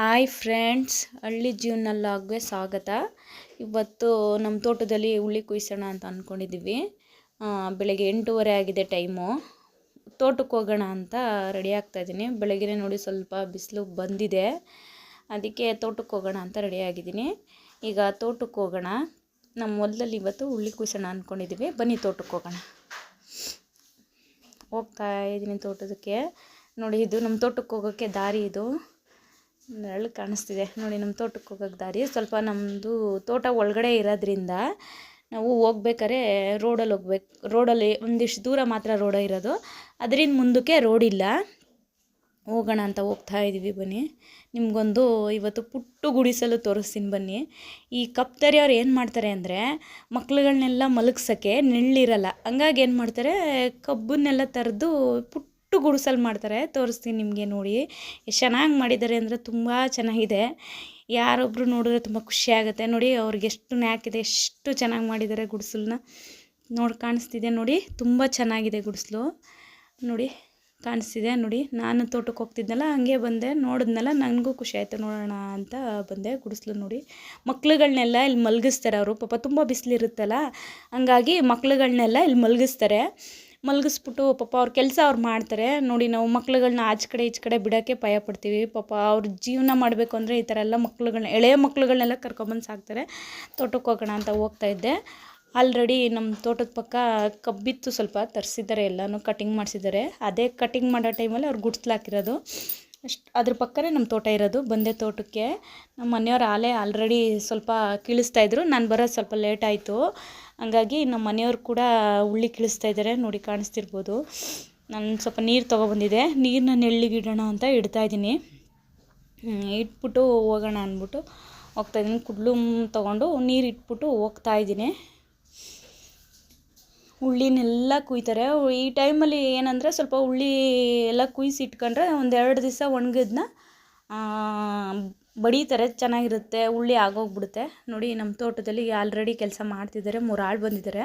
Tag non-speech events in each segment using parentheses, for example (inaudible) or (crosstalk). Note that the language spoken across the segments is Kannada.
ಹಾಯ್ ಫ್ರೆಂಡ್ಸ್, ಹಳ್ಳಿ ಜೀವನಲ್ಲಾಗುವ ಸ್ವಾಗತ. ಇವತ್ತು ನಮ್ಮ ತೋಟದಲ್ಲಿ ಹುಳಿ ಕುಯ್ಸೋಣ ಅಂತ ಅಂದ್ಕೊಂಡಿದ್ದೀವಿ ಬೆಳಗ್ಗೆ ಎಂಟೂವರೆ ಆಗಿದೆ ಟೈಮು. ತೋಟಕ್ಕೆ ಹೋಗೋಣ ಅಂತ ರೆಡಿ ಆಗ್ತಾಯಿದ್ದೀನಿ ಬೆಳಗ್ಗೆ ನೋಡಿ ಸ್ವಲ್ಪ ಬಿಸಿಲು ಬಂದಿದೆ. ಅದಕ್ಕೆ ತೋಟಕ್ಕೆ ಹೋಗೋಣ ಅಂತ ರೆಡಿ ಆಗಿದ್ದೀನಿ. ಈಗ ತೋಟಕ್ಕೆ ಹೋಗೋಣ. ನಮ್ಮ ಹೊಲದಲ್ಲಿ ಇವತ್ತು ಹುಳಿ ಕುಯ್ಸೋಣ ಅಂದ್ಕೊಂಡಿದ್ದೀವಿ ಬನ್ನಿ ತೋಟಕ್ಕೆ ಹೋಗೋಣ. ಹೋಗ್ತಾ ಇದ್ದೀನಿ ತೋಟದಕ್ಕೆ. ನೋಡಿ, ಇದು ನಮ್ಮ ತೋಟಕ್ಕೆ ಹೋಗೋಕ್ಕೆ ದಾರಿ ಇದು. ನೆರಳು ಕಾಣಿಸ್ತಿದೆ. ನೋಡಿ ನಮ್ಮ ತೋಟಕ್ಕೆ ಹೋಗೋಕೆ ದಾರಿ. ಸ್ವಲ್ಪ ನಮ್ಮದು ತೋಟ ಒಳಗಡೆ ಇರೋದ್ರಿಂದ ನಾವು ಹೋಗ್ಬೇಕಾದ್ರೆ ರೋಡಲ್ಲಿ ಹೋಗ್ಬೇಕು. ರೋಡಲ್ಲಿ ಒಂದಿಷ್ಟು ದೂರ ಮಾತ್ರ ರೋಡ ಇರೋದು. ಅದರಿಂದ ಮುಂದಕ್ಕೆ ಇಲ್ಲ. ಹೋಗೋಣ ಅಂತ ಹೋಗ್ತಾ ಇದ್ದೀವಿ ಬನ್ನಿ. ನಿಮಗೊಂದು ಇವತ್ತು ಪುಟ್ಟು ಗುಡಿಸಲು ತೋರಿಸ್ತೀನಿ ಬನ್ನಿ. ಈ ಕಪ್ತರಿ ಅವ್ರು ಏನು ಮಾಡ್ತಾರೆ ಅಂದರೆ ಮಕ್ಳುಗಳನ್ನೆಲ್ಲ ಮಲಗ್ಸೋಕ್ಕೆ ನೆಳ್ಳಿರಲ್ಲ ಹಂಗಾಗಿ ಏನು ಮಾಡ್ತಾರೆ? ಕಬ್ಬನ್ನೆಲ್ಲ ತರೆದು ಪುಟ್ಟು ಗುಡಿಸಲು ಮಾಡ್ತಾರೆ. ತೋರಿಸ್ತೀನಿ ನಿಮಗೆ ನೋಡಿ. ಚೆನ್ನಾಗಿ ಮಾಡಿದ್ದಾರೆ ಅಂದರೆ ತುಂಬ ಚೆನ್ನಾಗಿದೆ. ಯಾರೊಬ್ಬರು ನೋಡಿದ್ರೆ ತುಂಬ ಖುಷಿ ಆಗುತ್ತೆ. ನೋಡಿ ಅವ್ರಿಗೆ ಎಷ್ಟು ನ್ಯಾಕಿದೆ ಎಷ್ಟು ಚೆನ್ನಾಗಿ ಮಾಡಿದ್ದಾರೆ ಗುಡಿಸಲನ್ನ ನೋಡಿ, ಕಾಣಿಸ್ತಿದೆ ನೋಡಿ. ತುಂಬ ಚೆನ್ನಾಗಿದೆ ಗುಡಿಸಲು. ನೋಡಿ, ಕಾಣಿಸ್ತಿದೆ ನೋಡಿ. ನಾನು ತೋಟಕ್ಕೆ ಹೋಗ್ತಿದ್ನಲ್ಲ, ಹಂಗೆ ಬಂದೆ. ನೋಡಿದ್ನಲ್ಲ, ನನಗೂ ಖುಷಿ ಆಯಿತು ನೋಡೋಣ ಅಂತ ಬಂದೆ ಗುಡಿಸ್ಲು ನೋಡಿ. ಮಕ್ಳುಗಳನ್ನೆಲ್ಲ ಇಲ್ಲಿ ಮಲಗಿಸ್ತಾರೆ ಅವರು. ಪಾಪ ತುಂಬ ಬಿಸಿಲಿರುತ್ತಲ್ಲ. ಹಂಗಾಗಿ ಮಕ್ಳುಗಳನ್ನೆಲ್ಲ ಇಲ್ಲಿ ಮಲಗಿಸ್ತಾರೆ. ಮಲಗಿಸ್ಬಿಟ್ಟು ಪಾಪ ಅವ್ರ ಕೆಲಸ ಅವ್ರು ಮಾಡ್ತಾರೆ. ನೋಡಿ ನಾವು ಮಕ್ಳುಗಳನ್ನ ಆಚೆ ಕಡೆ ಈಚೆ ಕಡೆ ಬಿಡೋಕ್ಕೆ ಭಯ ಪಡ್ತೀವಿ. ಪಾಪ ಅವ್ರ ಜೀವನ ಮಾಡಬೇಕು ಅಂದರೆ ಈ ಥರ ಎಲ್ಲ ಮಕ್ಳುಗಳನ್ನ ಎಳೆಯ ಮಕ್ಳುಗಳನ್ನೆಲ್ಲ ಕರ್ಕೊಂಬಂದು ಸಾಕ್ತಾರೆ. ತೋಟಕ್ಕೆ ಹೋಗೋಣ ಅಂತ ಹೋಗ್ತಾ ಇದ್ದೆ. ಆಲ್ರೆಡಿ ನಮ್ಮ ತೋಟದ ಪಕ್ಕ ಕಬ್ಬಿತ್ತು ಸ್ವಲ್ಪ ತರಿಸಿದ್ದಾರೆ ಎಲ್ಲನೂ, ಕಟಿಂಗ್ ಮಾಡಿಸಿದ್ದಾರೆ. ಅದೇ ಕಟಿಂಗ್ ಮಾಡೋ ಟೈಮಲ್ಲಿ ಅವ್ರು ಗುಡ್ಸ್ಲಾಕಿರೋದು ಅಷ್ಟು ಅದ್ರ ಪಕ್ಕನೇ ನಮ್ಮ ತೋಟ ಇರೋದು, ಬಂದೆ ತೋಟಕ್ಕೆ. ನಮ್ಮ ಮನೆಯವ್ರು ಆಲೆ ಆಲ್ರೆಡಿ ಸ್ವಲ್ಪ ಕೀಳಿಸ್ತಾಯಿದ್ರು ನಾನು ಬರೋದು ಸ್ವಲ್ಪ ಲೇಟ್ ಆಯಿತು. ಹಂಗಾಗಿ ನಮ್ಮ ಮನೆಯವ್ರು ಕೂಡ ಉಳ್ಳಿ ಕಿಳಿಸ್ತಾ ಇದ್ದಾರೆ ನೋಡಿ ಕಾಣಿಸ್ತಿರ್ಬೋದು. ನಾನು ಸ್ವಲ್ಪ ನೀರು ತೊಗೊಬಂದಿದ್ದೆ ನೀರನ್ನ ನೆಳ್ಳಿಗಿಡೋಣ ಅಂತ ಇಡ್ತಾ ಇದ್ದೀನಿ. ಇಟ್ಬಿಟ್ಟು ಹೋಗೋಣ ಅಂದ್ಬಿಟ್ಟು ಹೋಗ್ತಾಯಿದ್ದೀನಿ ಕುಡ್ಲು ತೊಗೊಂಡು ನೀರು ಇಟ್ಬಿಟ್ಟು ಹೋಗ್ತಾ ಇದ್ದೀನಿ. ಹುಳ್ಳಿನೆಲ್ಲ ಕುಯ್ತಾರೆ. ಈ ಟೈಮಲ್ಲಿ ಏನಂದರೆ ಸ್ವಲ್ಪ ಹುಳ್ಳಿ ಎಲ್ಲ ಕುಯ್ಸಿ ಇಟ್ಕೊಂಡ್ರೆ ಒಂದೆರಡು ದಿವಸ ಒಣಗಿದ್ನ ಬಡಿತಾರೆ ಚೆನ್ನಾಗಿರುತ್ತೆ, ಉಳ್ಳಿ ಆಗೋಗ್ಬಿಡುತ್ತೆ. ನೋಡಿ, ನಮ್ಮ ತೋಟದಲ್ಲಿ ಆಲ್ರೆಡಿ ಕೆಲಸ ಮಾಡ್ತಿದ್ದಾರೆ, ಮೂರು ಆಳು ಬಂದಿದ್ದಾರೆ.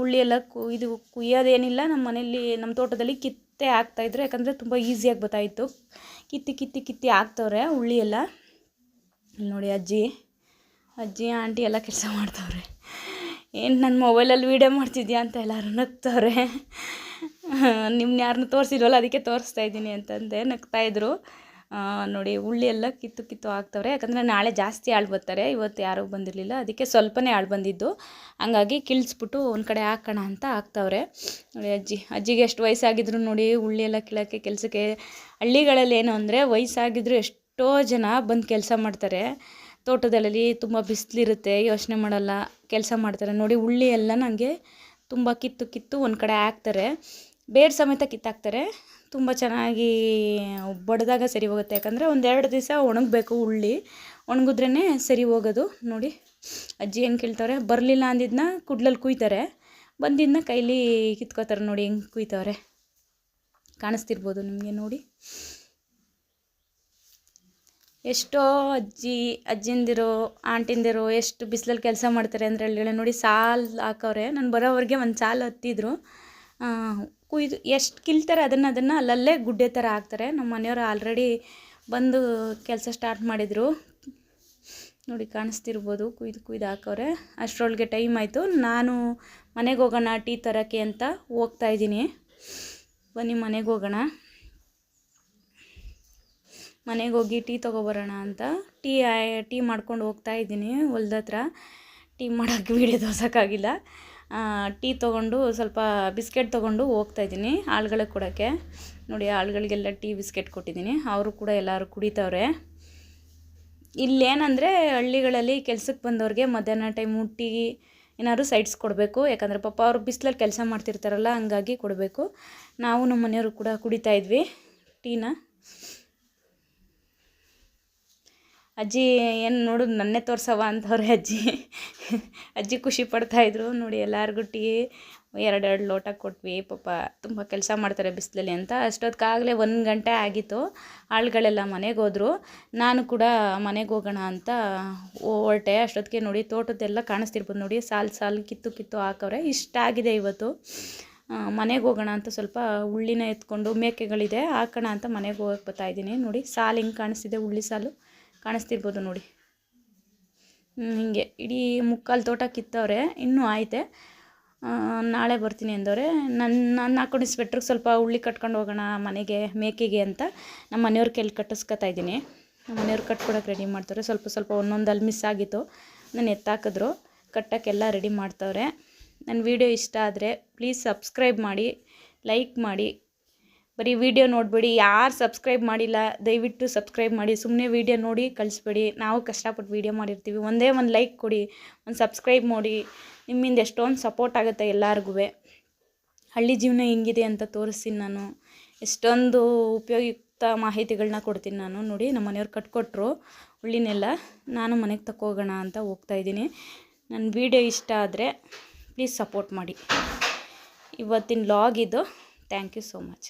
ಉಳ್ಳಿ ಎಲ್ಲ ಇದು ಕುಯ್ಯೋದೇನಿಲ್ಲ, ನಮ್ಮ ಮನೆಯಲ್ಲಿ ನಮ್ಮ ತೋಟದಲ್ಲಿ ಕಿತ್ತೆ ಹಾಕ್ತಾಯಿದ್ರು ಯಾಕಂದರೆ ತುಂಬ ಈಸಿಯಾಗಿ ಬರ್ತಾಯಿತ್ತು ಕಿತ್ತಿ ಕಿತ್ತಿ ಕಿತ್ತಿ ಹಾಕ್ತವ್ರೆ ಉಳ್ಳಿ ಎಲ್ಲ. ನೋಡಿ, ಅಜ್ಜಿ ಅಜ್ಜಿ, ಆಂಟಿ ಎಲ್ಲ ಕೆಲಸ ಮಾಡ್ತವ್ರೆ. ಏನು ನನ್ನ ಮೊಬೈಲಲ್ಲಿ ವೀಡಿಯೋ ಮಾಡ್ತಿದ್ಯಾ ಅಂತ ಎಲ್ಲರೂ ನಗ್ತವ್ರೆ. ನಿಮ್ಮನ್ನ ಯಾರನ್ನೂ ತೋರಿಸಿಲ್ವಲ್ಲ, ಅದಕ್ಕೆ ತೋರಿಸ್ತಾ ಇದ್ದೀನಿ ಅಂತಂದೆ ನಗ್ತಾಯಿದ್ರು ನೋಡಿ ಉಳ್ಳಿ ಎಲ್ಲ ಕಿತ್ತು ಕಿತ್ತು ಹಾಕ್ತವ್ರೆ ಯಾಕಂದರೆ ನಾಳೆ ಜಾಸ್ತಿ ಆಳು ಬರ್ತಾರೆ ಇವತ್ತು ಯಾರೂ ಬಂದಿರಲಿಲ್ಲ. ಅದಕ್ಕೆ ಸ್ವಲ್ಪನೇ ಆಳು ಬಂದಿದ್ದು. ಹಂಗಾಗಿ ಕಿಳಿಸ್ಬಿಟ್ಟು ಒಂದು ಕಡೆ ಹಾಕೋಣ ಅಂತ ಹಾಕ್ತವ್ರೆ ನೋಡಿ, ಅಜ್ಜಿ, ಅಜ್ಜಿಗೆ ಎಷ್ಟು ವಯಸ್ಸಾಗಿದ್ರು ನೋಡಿ ಉಳ್ಳಿ ಎಲ್ಲ ಕೀಳೋಕ್ಕೆ ಕೆಲಸಕ್ಕೆ. ಹಳ್ಳಿಗಳಲ್ಲಿ ಏನು ಅಂದರೆ ವಯಸ್ಸಾಗಿದ್ರು ಎಷ್ಟೋ ಜನ ಬಂದು ಕೆಲಸ ಮಾಡ್ತಾರೆ. ತೋಟದಲ್ಲಿ ತುಂಬ ಬಿಸಿಲಿರುತ್ತೆ, ಯೋಚನೆ ಮಾಡಲ್ಲ, ಕೆಲಸ ಮಾಡ್ತಾರೆ. ನೋಡಿ ಉಳ್ಳಿ ಎಲ್ಲ ನನಗೆ ತುಂಬ ಕಿತ್ತು ಕಿತ್ತು ಒಂದು ಕಡೆ ಹಾಕ್ತಾರೆ. ಬೇರೆ ಸಮೇತ ಕಿತ್ತಾಕ್ತಾರೆ. ತುಂಬ ಚೆನ್ನಾಗಿ ಬಡ್ದಾಗ ಸರಿ ಹೋಗುತ್ತೆ. ಯಾಕಂದರೆ ಒಂದೆರಡು ದಿವಸ ಒಣಗಬೇಕು ಉಳ್ಳಿ. ಒಣಗಿದ್ರೇ ಸರಿ ಹೋಗೋದು. ನೋಡಿ, ಅಜ್ಜಿ ಏನು ಕೇಳ್ತವ್ರೆ, ಬರಲಿಲ್ಲ ಅಂದಿದ್ದನ್ನ ಕುಡ್ಲಲ್ಲಿ ಕುಯ್ತಾರೆ. ಬಂದಿದ್ದನ್ನ ಕೈಲಿ ಕಿತ್ಕೋತಾರೆ ನೋಡಿ, ಹೆಂಗೆ ಕುಯ್ತವ್ರೆ. ಕಾಣಿಸ್ತಿರ್ಬೋದು ನಿಮಗೆ ನೋಡಿ. ಎಷ್ಟೋ ಅಜ್ಜಿ, ಅಜ್ಜಿಂದಿರೋ, ಆಂಟಿಂದಿರೋ ಎಷ್ಟು ಬಿಸಿಲಲ್ಲಿ ಕೆಲಸ ಮಾಡ್ತಾರೆ ಅಂದರೆ ಅಲ್ಲಿ ನೋಡಿ ಸಾಲು ಹಾಕವ್ರೆ. ನಾನು ಬರೋವ್ರಿಗೆ ಒಂದು ಸಾಲು ಹತ್ತಿದ್ರು. ಕುಯ್ದು ಎಷ್ಟು ಕಿಲ್ತಾರೆ ಅದನ್ನು ಅದನ್ನು ಅಲ್ಲಲ್ಲೇ ಗುಡ್ಡೆ ಥರ ಹಾಕ್ತಾರೆ. ನಮ್ಮ ಮನೆಯವರು ಆಲ್ರೆಡಿ ಬಂದು ಕೆಲಸ ಸ್ಟಾರ್ಟ್ ಮಾಡಿದರು. ನೋಡಿ ಕಾಣಿಸ್ತಿರ್ಬೋದು ಕುಯ್ದು ಕುಯ್ದು ಹಾಕೋರೆ ಅಷ್ಟರೊಳಗೆ ಟೈಮ್ ಆಯಿತು. ನಾನು ಮನೆಗೆ ಹೋಗೋಣ, ಟೀ ತರೋಕ್ಕೆ ಅಂತ ಹೋಗ್ತಾ ಇದ್ದೀನಿ. ಬನ್ನಿ ಮನೆಗೆ ಹೋಗೋಣ. ಮನೆಗೆ ಹೋಗಿ ಟೀ ತೊಗೊಬರೋಣ ಅಂತ. ಟೀ ಟೀ ಮಾಡ್ಕೊಂಡು ಹೋಗ್ತಾ ಇದ್ದೀನಿ ಹೊಲ್ದ ಹತ್ರ ಟೀ ಮಾಡೋಕ್ಕೆ (laughs) ವೀಡಿಯೋ ತೋರ್ಸೋಕ್ಕಾಗಿಲ್ಲ. ಟೀ ತೊಗೊಂಡು ಸ್ವಲ್ಪ ಬಿಸ್ಕೆಟ್ ತೊಗೊಂಡು ಹೋಗ್ತಾಯಿದ್ದೀನಿ ಆಳುಗಳಿಗೆ ಕೊಡೋಕ್ಕೆ. ನೋಡಿ, ಆಳುಗಳಿಗೆಲ್ಲ ಟೀ, ಬಿಸ್ಕೆಟ್ ಕೊಟ್ಟಿದ್ದೀನಿ. ಅವರು ಕೂಡ ಎಲ್ಲರೂ ಕುಡಿತವ್ರೆ. ಇಲ್ಲೇನಂದರೆ ಹಳ್ಳಿಗಳಲ್ಲಿ ಕೆಲ್ಸಕ್ಕೆ ಬಂದವ್ರಿಗೆ ಮಧ್ಯಾಹ್ನ ಟೈಮು ಟೀ ಏನಾದ್ರು ಸೈಡ್ಸ್ ಕೊಡಬೇಕು. ಯಾಕಂದರೆ ಪಾಪ ಅವರು ಬಿಸಿಲಲ್ಲಿ ಕೆಲಸ ಮಾಡ್ತಿರ್ತಾರಲ್ಲ, ಹಂಗಾಗಿ ಕೊಡಬೇಕು. ನಾವು ನಮ್ಮ ಮನೆಯವರು ಕೂಡ ಕುಡಿತಾ ಇದ್ವಿ ಟೀನ. ಅಜ್ಜಿ ಏನು ನೋಡು ನನ್ನೇ ತೋರ್ಸವ ಅಂತವ್ರೆ ಅಜ್ಜಿ. ಅಜ್ಜಿ ಖುಷಿ ಪಡ್ತಾಯಿದ್ರು ನೋಡಿ ಎಲ್ಲರಿಗೂ ಟೀ, ಎರಡೆರಡು ಲೋಟ ಕೊಟ್ವಿ. ಪಾಪ ತುಂಬ ಕೆಲಸ ಮಾಡ್ತಾರೆ ಬಿಸಿಲಲ್ಲಿ ಅಂತ. ಅಷ್ಟೊತ್ತಿಗಾಗಲೇ ಒಂದು ಗಂಟೆ ಆಗಿತ್ತು. ಆಳುಗಳೆಲ್ಲ ಮನೆಗೆ ಹೋದರು. ನಾನು ಕೂಡ ಮನೆಗೆ ಹೋಗೋಣ ಅಂತ ಹೊರಟೆ. ಅಷ್ಟೊತ್ತಿಗೆ ನೋಡಿ ತೋಟದ್ದೆಲ್ಲ ಕಾಣಿಸ್ತಿರ್ಬೋದು ನೋಡಿ. ಸಾಲು ಸಾಲು ಕಿತ್ತು ಕಿತ್ತು ಹಾಕವ್ರೆ. ಇಷ್ಟ ಆಗಿದೆ ಇವತ್ತು. ಮನೆಗೆ ಹೋಗೋಣ ಅಂತ ಸ್ವಲ್ಪ ಹುಳ್ಳಿನ ಎತ್ಕೊಂಡು ಮೇಕೆಗಳಿದೆ. ಹಾಕೋಣ ಅಂತ ಮನೆಗೆ ಹೋಗಕ್ಕೆ ಬರ್ತಾಯಿದ್ದೀನಿ ನೋಡಿ ಸಾಲು ಹಿಂಗೆ ಕಾಣಿಸ್ತಿದೆ ಹುಳ್ಳಿ ಸಾಲು. ಕಾಣಿಸ್ತಿರ್ಬೋದು ನೋಡಿ. ಹೀಗೆ. ಇಡೀ ಮುಕ್ಕಾಲು ತೋಟ ಕಿತ್ತವ್ರೆ. ಇನ್ನೂ ಆಯ್ತೆ. ನಾಳೆ ಬರ್ತೀನಿ ಅಂದವ್ರೆ ನನ್ನ ನಾನು ಹಾಕೊಂಡು ಸ್ವೆಟ್ರಿಗೆ ಸ್ವಲ್ಪ ಉಳ್ಳಿ ಕಟ್ಕೊಂಡು ಹೋಗೋಣ ಮನೆಗೆ, ಮೇಕೆಗೆ ಅಂತ. ನಮ್ಮ ಮನೆಯವ್ರ ಕೈಲಿ ಕಟ್ಟಿಸ್ಕೊತಾ ಇದ್ದೀನಿ. ನಮ್ಮ ಮನೆಯವ್ರು ಕಟ್ಕೊಡೋಕೆ ರೆಡಿ ಮಾಡ್ತಾರೆ ಸ್ವಲ್ಪ ಸ್ವಲ್ಪ ಒಂದೊಂದಲ್ಲಿ ಮಿಸ್ ಆಗಿತ್ತು. ನಾನು ಎತ್ತಾಕಿದ್ರು. ಕಟ್ಟೋಕ್ಕೆಲ್ಲ ರೆಡಿ ಮಾಡ್ತವ್ರೆ. ನನ್ನ ವಿಡಿಯೋ ಇಷ್ಟ ಆದರೆ ಪ್ಲೀಸ್ ಸಬ್ಸ್ಕ್ರೈಬ್ ಮಾಡಿ ಲೈಕ್ ಮಾಡಿ. ಬರೀ ವಿಡಿಯೋ ನೋಡಿಬಿಡಿ, ಯಾರು ಸಬ್ಸ್ಕ್ರೈಬ್ ಮಾಡಿಲ್ಲ, ದಯವಿಟ್ಟು ಸಬ್ಸ್ಕ್ರೈಬ್ ಮಾಡಿ ಸುಮ್ಮನೆ ವೀಡಿಯೋ ನೋಡಿ ಕಳಿಸ್ಬೇಡಿ. ನಾವು ಕಷ್ಟಪಟ್ಟು ವೀಡಿಯೋ ಮಾಡಿರ್ತೀವಿ. ಒಂದೇ ಒಂದು ಲೈಕ್ ಕೊಡಿ, ಒಂದು ಸಬ್ಸ್ಕ್ರೈಬ್ ಮಾಡಿ. ನಿಮ್ಮಿಂದ ಎಷ್ಟೊಂದು ಸಪೋರ್ಟ್ ಆಗುತ್ತೆ ಎಲ್ಲರಿಗೂ ಹಳ್ಳಿ ಜೀವನ ಹೆಂಗಿದೆ ಅಂತ ತೋರಿಸ್ತೀನಿ ನಾನು. ಎಷ್ಟೊಂದು ಉಪಯುಕ್ತ ಮಾಹಿತಿಗಳನ್ನ ಕೊಡ್ತೀನಿ ನಾನು. ನೋಡಿ ನಮ್ಮ ಮನೆಯವ್ರು ಕಟ್ಕೊಟ್ರು ಹುಳ್ಳಿನೆಲ್ಲ. ನಾನು ಮನೆಗೆ ತಕ್ಕೋಗೋಣ ಅಂತ ಹೋಗ್ತಾ ಇದ್ದೀನಿ. ನನ್ನ ವೀಡಿಯೋ ಇಷ್ಟ ಆದರೆ ಪ್ಲೀಸ್ ಸಪೋರ್ಟ್ ಮಾಡಿ. ಇವತ್ತಿನ ಲಾಗ್ ಇದು. Thank you so much